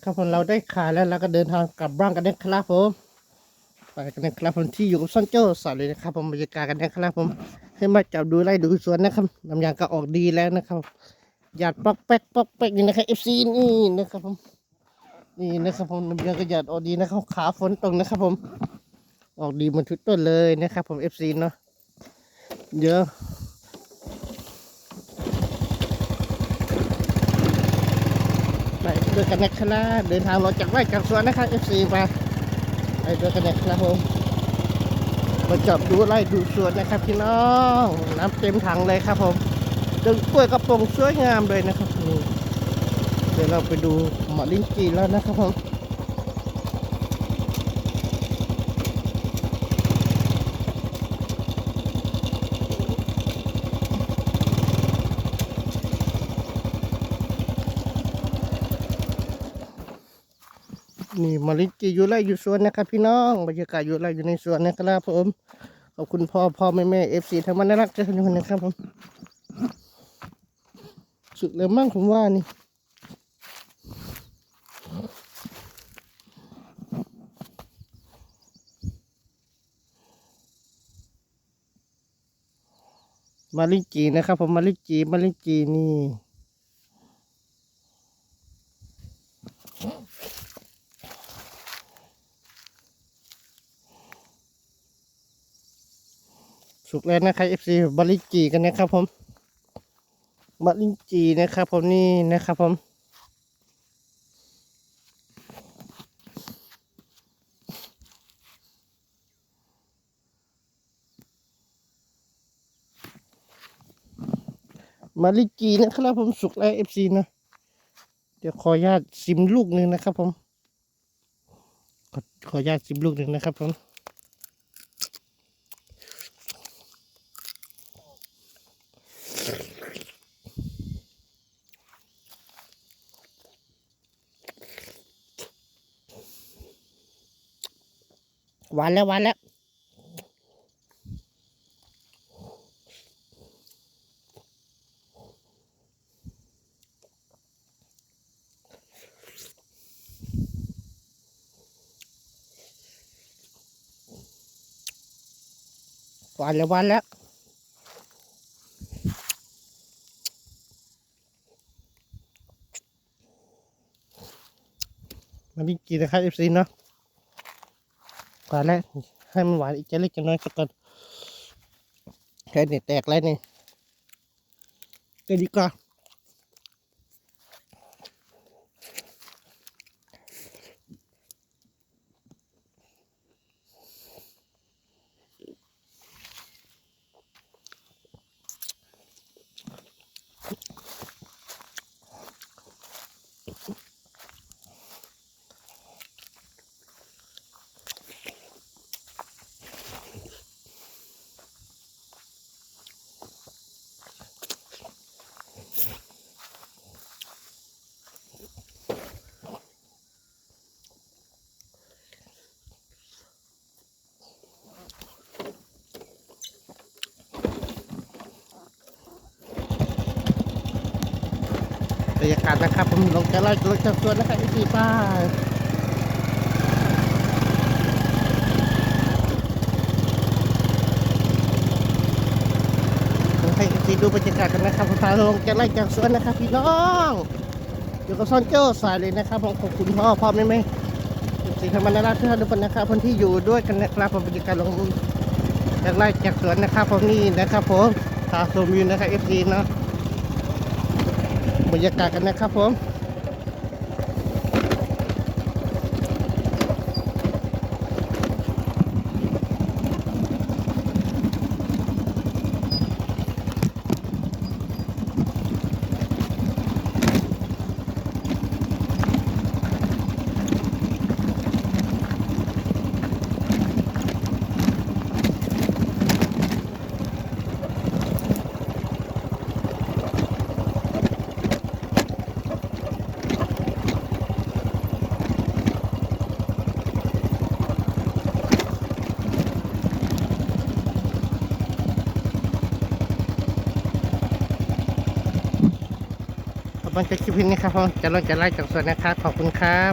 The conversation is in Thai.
ครับผมเราได้ขายแล้วเราก็เดินทางกลับบ้านกันนะครับผมไปกันนะครับผมที่อยู่กับซ่อนโจ้าสอนเลยนะครับ ผมบรรยากาศกันนะครับผม ให้มาจับดูไล่ดูสวนนะครับน้ำยางก็ออกดีแล้วนะครับหยาดปอกแป๊กปอกแป๊กนี่นะครับเอฟซีนี่นะครับผมนี่นะครับผมน้ำยางก็หยาดออกดีนะครับขาฝนตกนะครับ ผม ออกดีหมันทุกต้นเลยนะครับ ผมเอฟซีเนาะเดี๋ยว ไปด้วยกันนะครับเดินทางเราจากไร่จากสวนนะครับ FC มาไปด้วยกันนะครับผมมาจับดูไร่ดูสวนนะครับพี่น้องน้ำเต็มถังเลยครับผมดึงกล้วยกระโปรงสวยงามเลยนะครับนี่เดี๋ยวเราไปดูหมอลิ้นจีแล้วนะครับผม นี่มอลิ้นจีอยู่ไร่อยู่สวนนะครับพี่น้องบรรยากาศอยู่ไร่อยู่ในสวนนะครับผมขอบคุณพ่อพ่อแม่แม่เอฟซีทั้งมันน่ารักทุกคนนะครับผมสุดเลยมั่งผมว่านี่มาลิจีนะครับผมมาลิจีมาลิจีนี่ สุกแล้วนะครับ FC บาลิจีกันนะครับผมบาลิจีนะครับผมนี่นะครับผมมาลิจีนะครับผมสุกแล้ว FC นะ เดี๋ยวขอญาตซิมลูกหนึ่งนะครับผม ขอขอญาตซิมลูกหนึ่งนะครับผม หวานแล้วหวานแล้วหวานแล้วหวานแล้วมันนี่กินนะครับเอฟซีเนาะ หวาแล้วให้มันหวานอีกจะเล็กจะน้อยสักก่อนแค่นี้แตกแล้วนี่ก็ดีกว่า บรรยากาศนะครับ ผมลงจะไล่ลงจากสวนนะครับอีกสี่ป้ายให้อีกสี่ดูบรรยากาศกันนะครับผมพาลงจะไล่จากสวนนะครับ พี่น้องอยู่กับซ่อนเจ้าสายเลยนะครับผมขอบคุณพ่อพ่อแม่แม่สีธรรมนาราชทุกคนนะครับคนที่อยู่ด้วยกันนะครับผมบรรยากาศลงจากไล่จากสวนนะครับผมนี่นะครับผมพาชมวิวนะครับเอฟซีเนาะ บรรยากาศกันนะครับผม ผมจะคลิปนี้ครับผมจะลงจะไล่จากสวนนะครับขอบคุณครับ